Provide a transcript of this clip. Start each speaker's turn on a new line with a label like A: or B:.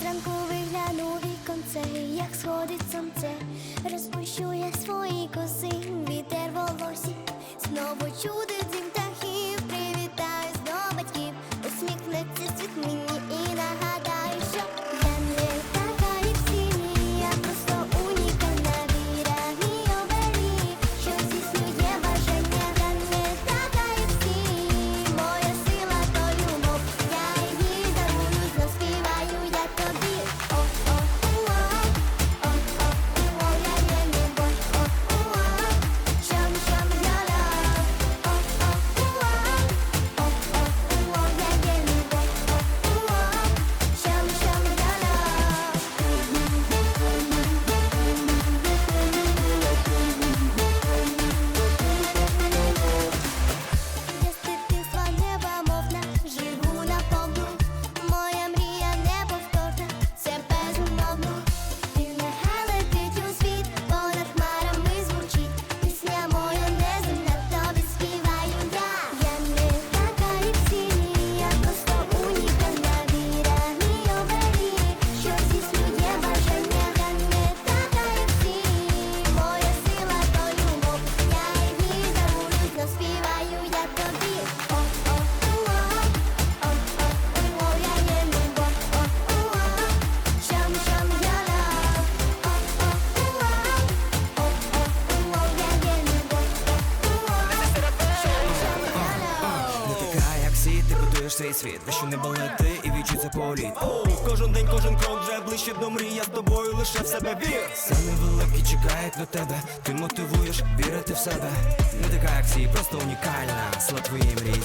A: Зранку вигляну віконце, як сходить сонце, розпущу свої коси, вітер волосі, знову чуди. розкажеш свій світ, ви що не
B: балети і відчуться політ Кожен день, кожен крок вже ближче до мрії, я з тобою лише в себе вір. Сани великі чекають на тебе, ти мотивуєш вірити в себе. Не така як всі, просто унікальна. Сила твої мрії